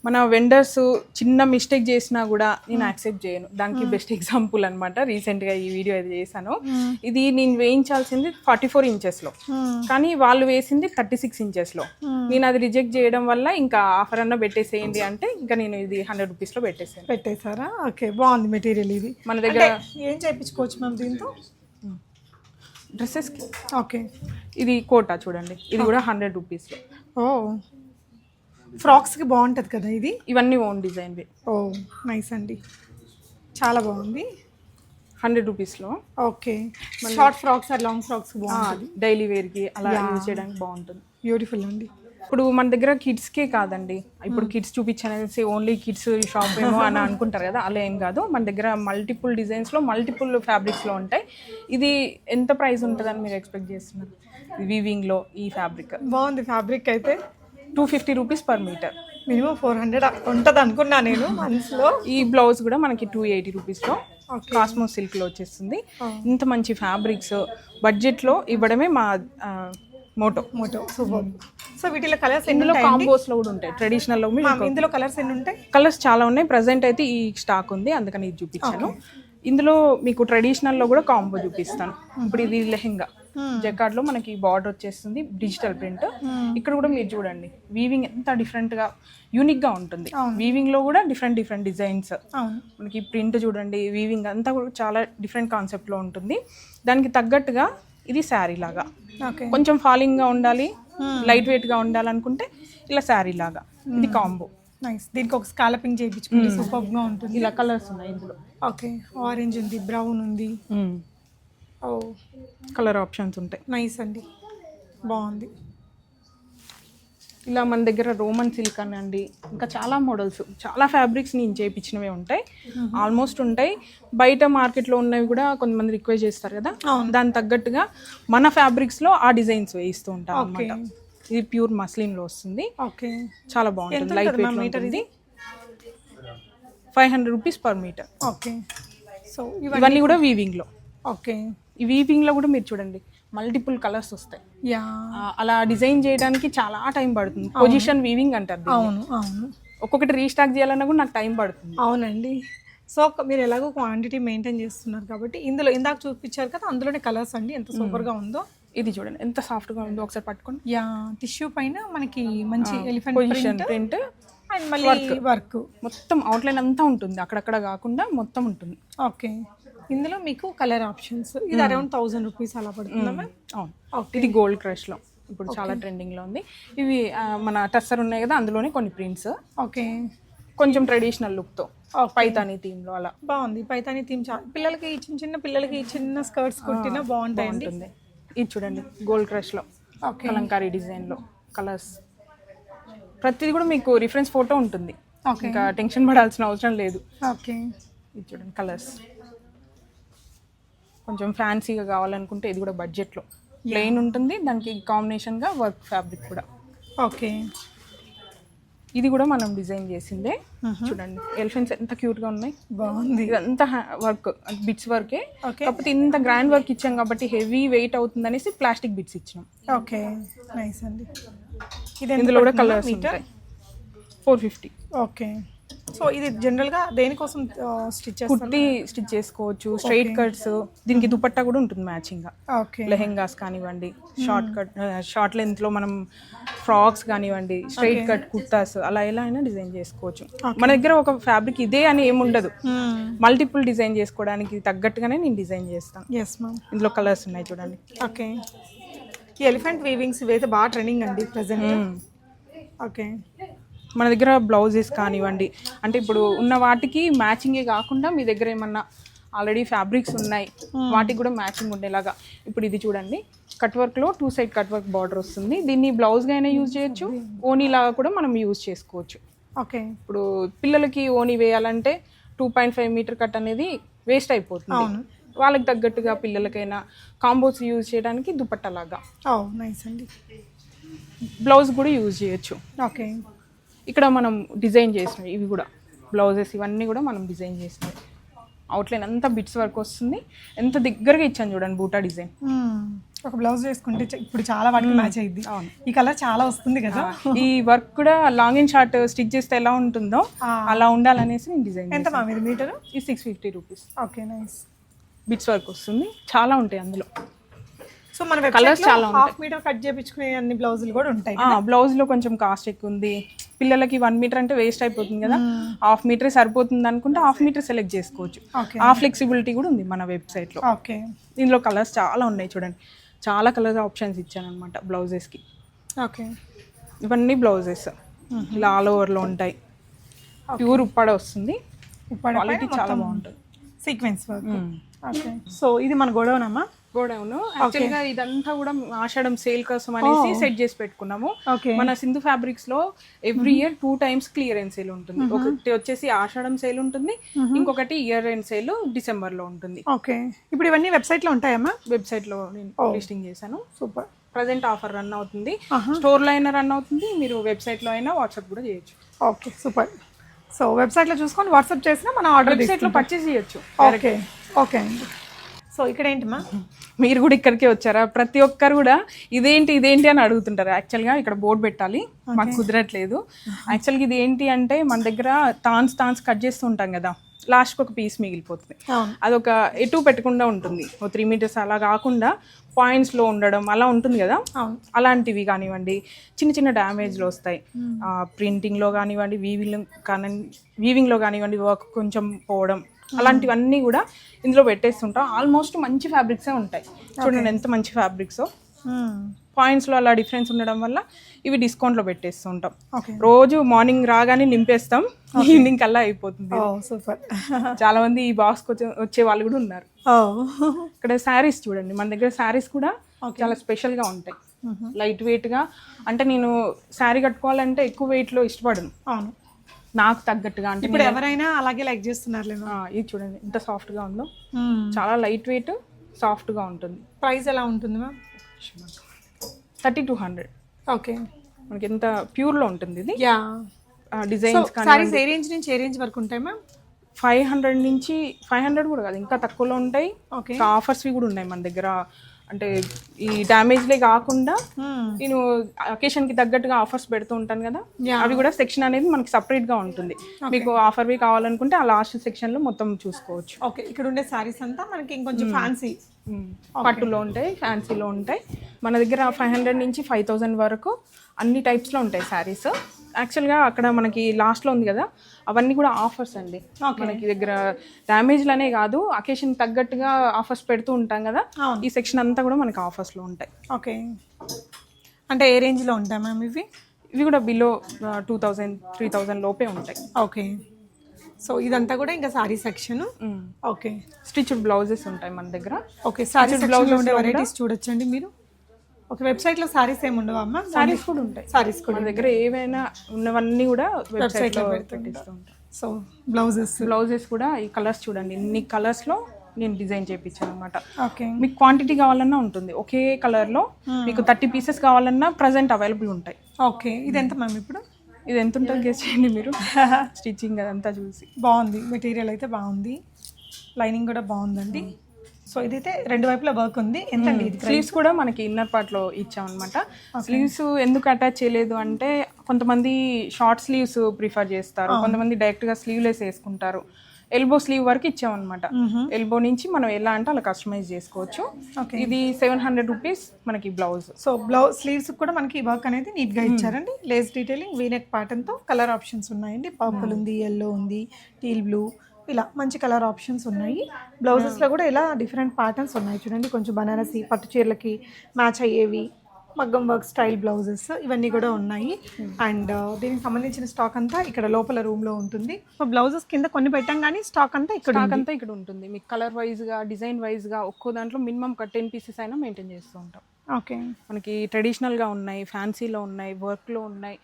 మన వెండర్స్ చిన్న మిస్టేక్ చేసినా కూడా నేను యాక్సెప్ట్ చేయను. దానికి బెస్ట్ ఎగ్జాంపుల్ అనమాట రీసెంట్గా ఈ వీడియో అది చేశాను. ఇది నేను వేయించాల్సింది ఫార్టీ ఫోర్ ఇంచెస్లో కానీ వాళ్ళు వేసింది థర్టీ సిక్స్ ఇంచెస్లో నేను అది రిజెక్ట్ చేయడం వల్ల ఇంకా ఆఫర్ అన్న పెట్టేసేయండి అంటే ఇంకా నేను ఇది హండ్రెడ్ రూపీస్లో పెట్టేసాను పెట్టేశారా? ఓకే బాగుంది మెటీరియల్ ఇది. మన దగ్గర ఏం చేయించుకోవచ్చు మ్యామ్ దీంతో? డ్రెస్సెస్కి. ఓకే. ఇది కోటా చూడండి. ఇది కూడా హండ్రెడ్ రూపీస్లో ఓ. ఫ్రాక్స్కి బాగుంటుంది కదా ఇది? ఇవన్నీ ఓన్ డిజైన్ ఓ నైస్ అండి. చాలా బాగుంది. హండ్రెడ్ రూపీస్లో okay. Short frocks long frocks బాగుంటుంది. డైలీ వేర్కి అలా యూజ్ చేయడానికి బాగుంటుంది. బ్యూటిఫుల్ అండి. ఇప్పుడు మన దగ్గర కిడ్స్కే కాదండి. ఇప్పుడు కిడ్స్ చూపించనేసి ఓన్లీ కిడ్స్ షాప్ ఏమో అని <laughs> అనుకుంటారు కదా అలా ఏం కాదు. మన దగ్గర మల్టిపుల్ డిజైన్స్లో మల్టిపుల్ ఫ్యాబ్రిక్స్లో ఉంటాయి. ఇది ఎంత ప్రైస్ ఉంటుందని మీరు ఎక్స్పెక్ట్ చేస్తున్నారు? వీవింగ్లో ఈ ఫ్యాబ్రిక్ బాగుంది ఫ్యాబ్రిక్ అయితే. Two fifty rupees per metre minimum four hundred ఉంటుంది అనుకున్నా నేను మనసులో ఈ బ్లౌజ్ కూడా మనకి టూ ఎయిటీ రూపీస్లో కాస్మో సిల్క్లో వచ్చేస్తుంది. ఇంత మంచి ఫ్యాబ్రిక్స్ బడ్జెట్లో ఇవ్వడమే మా మోటో మోటో సూపర్ సో వీటిలో కలర్స్ ఇందులో ఉంటాయి కాంబోస్లో కూడా ఉంటాయి. ట్రెడిషనల్లో మ్యామ్, ఇందులో కలర్స్ ఎన్ని ఉంటాయి కలర్స్ చాలా ఉన్నాయి. ప్రజెంట్ అయితే ఈ స్టాక్ ఉంది. అందుకని ఇది చూపించాను. ఇందులో మీకు ట్రెడిషనల్లో కూడా కాంబో చూపిస్తాను. ఇప్పుడు ఇది లెహెంగా. జకార్డ్లో మనకి బార్డర్ వచ్చేస్తుంది. డిజిటల్ ప్రింట్ ఇక్కడ కూడా మీరు చూడండి. వీవింగ్ ఎంత డిఫరెంట్గా యూనిక్గా ఉంటుంది. వీవింగ్లో కూడా డిఫరెంట్ డిఫరెంట్ డిజైన్స్ మనకి ప్రింట్ చూడండి. వీవింగ్ అంతా కూడా చాలా డిఫరెంట్ కాన్సెప్ట్లో ఉంటుంది. దానికి తగ్గట్టుగా ఇది శారీ లాగా. కొంచెం ఫాలింగ్గా ఉండాలి. లైట్ వెయిట్గా ఉండాలనుకుంటే ఇలా శారీ లాగా. ఇది కాంబో. నైస్ దీనికి ఒక స్కాలపింగ్ చేయించుకుంటే సూపర్గా ఉంటుంది. ఇలా కలర్స్ ఉన్నాయి ఇందులో. ఓకే ఆరెంజ్ ఉంది బ్రౌన్ ఉంది. ఓ కలర్ ఆప్షన్స్ ఉంటాయి. నైస్ అండి. బాగుంది. ఇలా మన దగ్గర రోమన్ సిల్క్ అనండి ఇంకా చాలా మోడల్స్ చాలా ఫ్యాబ్రిక్స్ నేను చేయించినవే ఉంటాయి. ఆల్మోస్ట్ ఉంటాయి. బయట మార్కెట్లో ఉన్నవి కూడా కొంతమంది రిక్వెస్ట్ చేస్తారు కదా. దాని తగ్గట్టుగా మన ఫ్యాబ్రిక్స్లో ఆ డిజైన్స్ వేయిస్తూ ఉంటాం అనమాట ఇది ప్యూర్ మస్లిన్లో వస్తుంది. ఓకే. చాలా బాగుంటుంది. లైట్ వెయిట్ ఉంటుంది five hundred rupees per metre okay. So ఇవన్నీ కూడా వీవింగ్లో ఓకే. ఈ వీవింగ్లో కూడా మీరు చూడండి. మల్టిపుల్ కలర్స్ వస్తాయి. అలా డిజైన్ చేయడానికి చాలా టైం పడుతుంది. పొజిషన్ వీవింగ్ అంటారు. అవును అవును. ఒక్కొక్కటి రీస్టాక్ చేయాలన్నా కూడా నాకు టైం పడుతుంది. అవునండి. సో మీరు ఎలాగో క్వాంటిటీ మెయింటైన్ చేస్తున్నారు కాబట్టి ఇందులో ఇందాక చూపించారు కదా అందులోనే కలర్స్ అండి ఎంత సూపర్గా ఉందో. ఇది చూడండి ఎంత సాఫ్ట్గా ఉందో ఒకసారి పట్టుకోండి. యా టిష్యూ పైన మనకి మంచి ఎలిఫెంట్ పొజిషన్ ప్రింట్ అండ్ మళ్ళీ వర్క్ మొత్తం అవుట్లైన్ అంతా ఉంటుంది అక్కడక్కడ కాకుండా మొత్తం ఉంటుంది. ఓకే. ఇందులో మీకు కలర్ ఆప్షన్స్. ఇది అరౌండ్ థౌసండ్ రూపీస్ అలా పడుతుందా మ్యామ్ అవును. ఇది గోల్డ్ క్రష్లో ఇప్పుడు చాలా ట్రెండింగ్లో ఉంది. ఇవి మన టస్సర్ ఉన్నాయి కదా అందులోనే కొన్ని ప్రింట్స్. ఓకే కొంచెం ట్రెడిషనల్ లుక్తో పైతానీ థీమ్లో అలా. బాగుంది. పైతాని థీమ్ చాలా పిల్లలకి చిన్న చిన్న పిల్లలకి చిన్న స్కర్ట్స్ కుట్టినా బాగుంటాయండి. ఉంటుంది ఇది చూడండి గోల్డ్ క్రష్లో కలంకారీ డిజైన్లో కలర్స్. ప్రతిది కూడా మీకు రిఫరెన్స్ ఫోటో ఉంటుంది. ఇంకా టెన్షన్ పడాల్సిన అవసరం లేదు. ఓకే ఇది చూడండి కలర్స్. కొంచెం ఫ్యాన్సీగా కావాలనుకుంటే ఇది కూడా బడ్జెట్లో ప్లెయిన్ ఉంటుంది దానికి కాంబినేషన్గా వర్క్ ఫ్యాబ్రిక్ కూడా. ఓకే ఇది కూడా మనం డిజైన్ చేసిందే. చూడండి ఎలిఫెంట్స్ ఎంత క్యూట్గా ఉన్నాయి. బాగుంది. ఇదంతా వర్క్ బిట్స్ వర్కే. కాకపోతే ఇంత గ్రాండ్ వర్క్ ఇచ్చాం కాబట్టి హెవీ వెయిట్ అవుతుంది అనేసి ప్లాస్టిక్ బిట్స్ ఇచ్చినాం. ఓకే నైస్ అండి. ఇది ఇందులో కూడా కలర్స్ ఉంటాయి. ఫోర్ ఫిఫ్టీ ఓకే సో ఇది జనరల్గా దేనికోసం స్టిచ్ కుర్తి స్టిచ్ చేసుకోవచ్చు స్ట్రైట్ కట్స్ దీనికి దుపట్టా కూడా ఉంటుంది మ్యాచింగ్గా లెహెంగాస్ కానివ్వండి షార్ట్ కట్ షార్ట్ లెంత్లో మనం ఫ్రాక్స్ కానివ్వండి స్ట్రైట్ కట్ కుర్తాస్ అలా ఎలా అయినా డిజైన్ చేసుకోవచ్చు. మన దగ్గర ఒక ఫ్యాబ్రిక్ ఇదే అని ఏమి ఉండదు. మల్టిపుల్ డిజైన్ చేసుకోవడానికి తగ్గట్టుగానే నేను డిజైన్ చేస్తాను. ఎస్ మ్యామ్ ఇందులో కలర్స్ ఉన్నాయి చూడండి. ఓకే ఈ ఎలిఫెంట్ వీవింగ్స్ ఇవైతే బాగా ట్రెండింగ్ అండి ప్రజెంట్. ఓకే మన దగ్గర బ్లౌజెస్ కానివ్వండి అంటే ఇప్పుడు ఉన్న వాటికి మ్యాచింగే కాకుండా మీ దగ్గర ఏమన్నా ఆల్రెడీ ఫ్యాబ్రిక్స్ ఉన్నాయి వాటికి కూడా మ్యాచింగ్ ఉండేలాగా. ఇప్పుడు ఇది చూడండి కట్ వర్క్లో two side cut work border వస్తుంది. దీన్ని బ్లౌజ్గా అయినా యూజ్ చేయొచ్చు ఓనీ లాగా కూడా మనం యూజ్ చేసుకోవచ్చు. ఓకే. ఇప్పుడు పిల్లలకి ఓనీ వేయాలంటే two point five metre cut అనేది వేస్ట్ అయిపోతుంది. వాళ్ళకి తగ్గట్టుగా పిల్లలకైనా కాంబోస్ యూజ్ చేయడానికి దుపట్టలాగా. నైస్ అండి. బ్లౌజ్ కూడా యూజ్ చేయొచ్చు. ఓకే. ఇక్కడ మనం డిజైన్ చేసినవి ఇవి కూడా. బ్లౌజెస్ ఇవన్నీ కూడా మనం డిజైన్ చేసినవి. అవుట్లైన్ అంతా బిట్స్ వర్క్ వస్తుంది. ఎంత దగ్గరగా ఇచ్చాను చూడండి బూటా డిజైన్. ఒక బ్లౌజ్ వేసుకుంటే ఇప్పుడు చాలా వాటికి మ్యాచ్ అయ్యింది ఈ కలర్ చాలా వస్తుంది కదా. ఈ వర్క్ కూడా లాంగ్ అండ్ షార్ట్ స్టిచ్ చేస్తే ఎలా ఉంటుందో అలా ఉండాలనేసి నేను డిజైన్ ఎంత మా మీద? మీటర్? ఈ six fifty rupees okay nice. Bits work వస్తుంది. చాలా ఉంటాయి అందులో. సో మన వెబ్సైట్ చాలా హాఫ్ మీటర్ కట్ చేయించుకునే అన్ని బ్లౌజులు కూడా ఉంటాయి బ్లౌజ్లో కొంచెం కాస్ట్ ఎక్కువ ఉంది. పిల్లలకి వన్ మీటర్ అంటే వేస్ట్ అయిపోతుంది కదా. హాఫ్ మీటర్ సరిపోతుంది అనుకుంటే హాఫ్ మీటర్ సెలెక్ట్ చేసుకోవచ్చు. ఆ ఫ్లెక్సిబిలిటీ కూడా ఉంది మన వెబ్సైట్లో. ఓకే ఇందులో కలర్స్ చాలా ఉన్నాయి చూడండి. చాలా కలర్ ఆప్షన్స్ ఇచ్చాను అనమాట బ్లౌజెస్కి ఓకే ఇవన్నీ బ్లౌజెస్ ఇలా ఆల్ ఓవర్లో ఉంటాయి. ప్యూర్ ఉప్పాడ వస్తుంది. క్వాలిటీ చాలా బాగుంటుంది. సీక్వెన్స్ వర్క్ ఓకే సో ఇది మన గోడౌన్. అమ్మా గోడౌన్ యాక్చువల్గా ఇదంతా కూడా ఆషాఢం సేల్ కోసం అనేసి సెట్ చేసి పెట్టుకున్నాము. మన Sindhu ఫ్యాబ్రిక్స్లో every year two times clearance sale ఉంటుంది. ఒకటి వచ్చేసి ఆషాఢం సేల్ ఉంటుంది ఇంకొకటి ఇయర్ ఎండ్ సేల్ డిసెంబర్లో ఉంటుంది. ఓకే. ఇప్పుడు ఇవన్నీ వెబ్సైట్లో ఉంటాయమ్మా? వెబ్సైట్లో నేను లిస్టింగ్ చేశాను. సూపర్. ప్రజెంట్ ఆఫర్ రన్ అవుతుంది. స్టోర్లో అయినా రన్ అవుతుంది. మీరు వెబ్సైట్లో అయినా వాట్సాప్ కూడా చేయొచ్చు. Okay super. సో వెబ్సైట్లో చూసుకొని వాట్సాప్ చేసినా మనం ఆర్డర్ వెబ్సైట్లో పర్చేస్ చేయొచ్చు. ఓకే. ఓకే అండి. సో ఇక్కడ ఏంటమ్మా మీరు కూడా ఇక్కడికే వచ్చారా? ప్రతి ఒక్కరు కూడా ఇదేంటి ఇదేంటి అని అడుగుతుంటారు. యాక్చువల్గా ఇక్కడ బోర్డు పెట్టాలి. మాకు కుదరట్లేదు. యాక్చువల్గా ఇది ఏంటి అంటే మన దగ్గర తాన్స్ తాన్స్ కట్ చేస్తూ ఉంటాం కదా. లాస్ట్కి ఒక పీస్ మిగిలిపోతుంది. అదొక ఎటు పెట్టకుండా ఉంటుంది. ఓ త్రీ మీటర్స్ అలా కాకుండా పాయింట్స్లో ఉండడం అలా ఉంటుంది కదా. అలాంటివి కానివ్వండి. చిన్న చిన్న డ్యామేజ్లు వస్తాయి. ప్రింటింగ్లో కానివ్వండి వీవింగ్ కానీ వీవింగ్లో కానివ్వండి వర్క్ కొంచెం పోవడం. అలాంటివన్నీ కూడా ఇందులో పెట్టేస్తుంటాం. ఆల్మోస్ట్ మంచి ఫ్యాబ్రిక్సే ఉంటాయి. చూడండి ఎంత మంచి ఫ్యాబ్రిక్సో పాయింట్స్లో అలా డిఫరెన్స్ ఉండడం వల్ల ఇవి డిస్కౌంట్లో పెట్టేస్తుంటాం. ఓకే రోజు మార్నింగ్ రాగానే నింపేస్తాం. ఈవినింగ్ కల్లా అయిపోతుంది. సూపర్ <laughs> చాలా మంది ఈ బాక్స్కి వచ్చే వాళ్ళు కూడా ఉన్నారు. ఓ ఇక్కడ శారీస్ చూడండి. మన దగ్గర శారీస్ కూడా చాలా స్పెషల్గా ఉంటాయి. లైట్ వెయిట్గా అంటే నేను శారీ కట్టుకోవాలంటే ఎక్కువ వెయిట్లో ఇష్టపడను. అవును. నాకు తగ్గట్టుగా అంటే ఇప్పుడు ఎవరైనా అలాగే లైక్ చేస్తున్నారులేమో ఆ, ఇది చూడండి ఎంత సాఫ్ట్గా ఉందో. చాలా లైట్ వెయిట్ సాఫ్ట్గా ఉంటుంది. ప్రైస్ ఎలా ఉంటుంది ma'am thirty two hundred okay మనకి ఎంత ప్యూర్లో ఉంటుంది ఇది. యా డిజైన్స్ సారీస్ ఏ రేంజ్ నుంచి ఏ రేంజ్ వరకు ఉంటాయి మ్యామ్ ఫైవ్ హండ్రెడ్ నుంచి ఫైవ్ హండ్రెడ్ కూడా కాదు ఇంకా తక్కువలో ఉంటాయి. ఓకే ఆఫర్స్వి కూడా ఉన్నాయి మన దగ్గర. అంటే ఈ డ్యామేజ్లే కాకుండా నేను అకేషన్కి తగ్గట్టుగా ఆఫర్స్ పెడుతూ ఉంటాను కదా అవి కూడా సెక్షన్ అనేది మనకి సపరేట్గా ఉంటుంది. మీకు ఆఫర్వి కావాలనుకుంటే ఆ లాస్ట్ సెక్షన్లో మొత్తం చూసుకోవచ్చు. ఓకే ఇక్కడ ఉండే సారీస్ అంతా మనకి ఇంకొంచెం ఫ్యాన్సీ మ్మ్. పట్టులో ఉంటాయి ఫ్యాన్సీలో ఉంటాయి. మన దగ్గర ఫైవ్ హండ్రెడ్ నుంచి ఫైవ్ థౌజండ్ వరకు అన్ని టైప్స్లో ఉంటాయి శారీస్ యాక్చువల్గా అక్కడ మనకి లాస్ట్లో ఉంది కదా అవన్నీ కూడా ఆఫర్స్ అండి. మనకి దగ్గర డ్యామేజ్లనే కాదు అకేషన్ తగ్గట్టుగా ఆఫర్స్ పెడుతూ ఉంటాం కదా ఈ సెక్షన్ అంతా కూడా మనకి ఆఫర్స్లో ఉంటాయి. ఓకే. అంటే ఏ రేంజ్లో ఉంటాయి మ్యామ్ ఇవి? ఇవి కూడా below two thousand three thousand లోపే ఉంటాయి. ఓకే. సో ఇదంతా కూడా ఇంకా sari section? Okay. Stitched blouses ఉంటాయి మన దగ్గర. ఓకే సారీ సెక్షన్లో ఉండే వెరైటీస్ చూడొచ్చండి మీరు? ఒక వెబ్సైట్లో సారీస్ ఏమి ఉండవా అమ్మ? సారీస్ కూడా ఉంటాయి. సారీస్ కూడా మన దగ్గర ఏవైనా ఉన్నవన్నీ కూడా వెబ్సైట్లో పెట్టిస్తూ ఉంటాం సో బ్లౌజెస్. బ్లౌజెస్ కూడా ఈ కలర్స్ చూడండి ఇన్ని కలర్స్లో నేను డిజైన్ చేయించాను అనమాట ఓకే. మీకు క్వాంటిటీ కావాలన్నా ఉంటుంది. ఒకే కలర్లో మీకు థర్టీ పీసెస్ కావాలన్నా ప్రజెంట్ అవైలబుల్ ఉంటాయి. ఓకే. ఇది ఎంత మ్యామ్ ఇప్పుడు? ఇది ఎంత ఉంటుంది గెస్ చేయండి మీరు. <laughs> స్టిచ్చింగ్ అదంతా చూసి. బాగుంది. మెటీరియల్ అయితే బాగుంది. లైనింగ్ కూడా బాగుందండి. సో ఇదైతే రెండు వైపులా వర్క్ ఉంది. ఎంత స్లీవ్స్ కూడా మనకి ఇన్నర్ పార్ట్లో ఇచ్చాం అనమాట స్లీవ్స్ ఎందుకు అటాచ్ చేయలేదు అంటే కొంతమంది షార్ట్ స్లీవ్స్ ప్రిఫర్ చేస్తారు. కొంతమంది డైరెక్ట్గా స్లీవ్లెస్ వేసుకుంటారు. ఎల్బో స్లీవ్ వరకు ఇచ్చాం అనమాట ఎల్బో నుంచి మనం ఎలా అంటే అలా కస్టమైజ్ చేసుకోవచ్చు. ఇది సెవెన్ హండ్రెడ్ రూపీస్ మనకి బ్లౌజ్. సో బ్లౌజ్ స్లీవ్స్ కూడా మనకి వర్క్ అనేది నీట్గా ఇచ్చారండి. లేస్ డీటెయిలింగ్ వీనెక్ ప్యాటర్న్తో కలర్ ఆప్షన్స్ ఉన్నాయండి. పర్పుల్ ఉంది ఎల్లో ఉంది టీల్ బ్లూ ఇలా మంచి కలర్ ఆప్షన్స్ ఉన్నాయి. బ్లౌజెస్లో కూడా ఇలా డిఫరెంట్ ప్యాటర్న్స్ ఉన్నాయి చూడండి. కొంచెం బనారసి పట్టు చీరలకి మ్యాచ్ అయ్యేవి మగ్గం వర్క్ స్టైల్ బ్లౌజెస్ ఇవన్నీ కూడా ఉన్నాయి. అండ్ దీనికి సంబంధించిన స్టాక్ అంతా ఇక్కడ లోపల రూమ్లో ఉంటుంది. బ్లౌజెస్ కింద కొన్ని పెట్టాం కానీ స్టాక్ అంతా ఇక్కడ స్టాక్ అంతా ఇక్కడ ఉంటుంది. మీకు కలర్ వైజ్గా డిజైన్ వైజ్గా ఒక్కో దాంట్లో మినిమం ఒక టెన్ పీసెస్ అయినా మెయింటైన్ చేస్తూ ఉంటాం. ఓకే మనకి ట్రెడిషనల్గా ఉన్నాయి ఫ్యాన్సీలో ఉన్నాయి వర్క్లో ఉన్నాయి.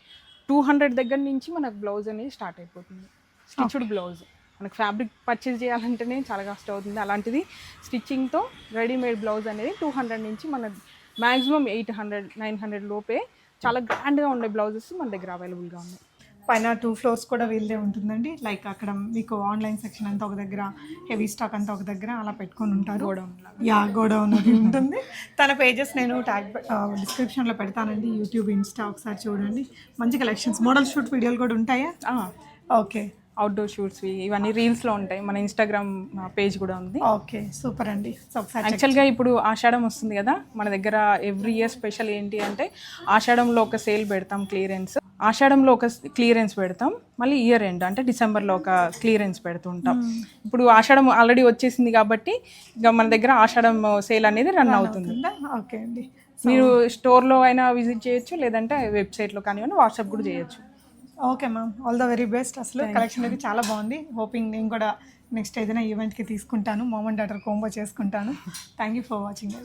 టూ హండ్రెడ్ దగ్గర నుంచి మనకు బ్లౌజ్ అనేది స్టార్ట్ అయిపోతుంది. స్టిచ్డ్ బ్లౌజ్ మనకు ఫ్యాబ్రిక్ పర్చేజ్ చేయాలంటేనే చాలా కష్టం అవుతుంది అలాంటిది స్టిచ్చింగ్తో రెడీమేడ్ బ్లౌజ్ అనేది టూ హండ్రెడ్ నుంచి మన maximum eight hundred nine hundred లోపే చాలా గ్రాండ్గా ఉండే బ్లౌజెస్ మన దగ్గర అవైలబుల్గా ఉన్నాయి. పైన టూ ఫ్లోర్స్ కూడా వీళ్ళే ఉంటుందండి. లైక్ అక్కడ మీకు ఆన్లైన్ సెక్షన్ అంతా ఒక దగ్గర హెవీ స్టాక్ అంతా ఒక దగ్గర అలా పెట్టుకొని ఉంటారు. గోడౌన్ యా గోడౌన్ అది ఉంటుంది. తన పేజెస్ నేను ట్యాగ్ డిస్క్రిప్షన్లో పెడతానండి. యూట్యూబ్ ఇన్స్టా ఒకసారి చూడండి. మంచి కలెక్షన్స్. మోడల్ షూట్ వీడియోలు కూడా ఉంటాయా? ఓకే. అవుట్డోర్ షూట్స్ ఇవన్నీ రీల్స్లో ఉంటాయి. మన ఇన్స్టాగ్రామ్ పేజ్ కూడా ఉంది. ఓకే సూపర్ అండి. యాక్చువల్గా ఇప్పుడు ఆషాఢం వస్తుంది కదా మన దగ్గర ఎవ్రీ ఇయర్ స్పెషల్ ఏంటి అంటే ఆషాఢంలో ఒక సేల్ పెడతాం క్లియరెన్స్ ఆషాఢంలో ఒక క్లియరెన్స్ పెడతాం మళ్ళీ ఇయర్ ఎండ్ అంటే డిసెంబర్లో ఒక క్లియరెన్స్ పెడుతుంటాం. ఇప్పుడు ఆషాఢం ఆల్రెడీ వచ్చేసింది కాబట్టి ఇక మన దగ్గర ఆషాఢం సేల్ అనేది రన్ అవుతుంది. ఓకే అండి. మీరు స్టోర్లో అయినా విజిట్ చేయొచ్చు లేదంటే వెబ్సైట్లో కానివ్వండి వాట్సాప్ కూడా చేయొచ్చు. Okay ma'am. All the very best అసలు కలెక్షన్ అయితే చాలా బాగుంది. హోపింగ్ నేను కూడా నెక్స్ట్ ఏదైనా ఈవెంట్కి తీసుకుంటాను. మోమన్ డాటర్ కోంబో చేసుకుంటాను. Thank you for watching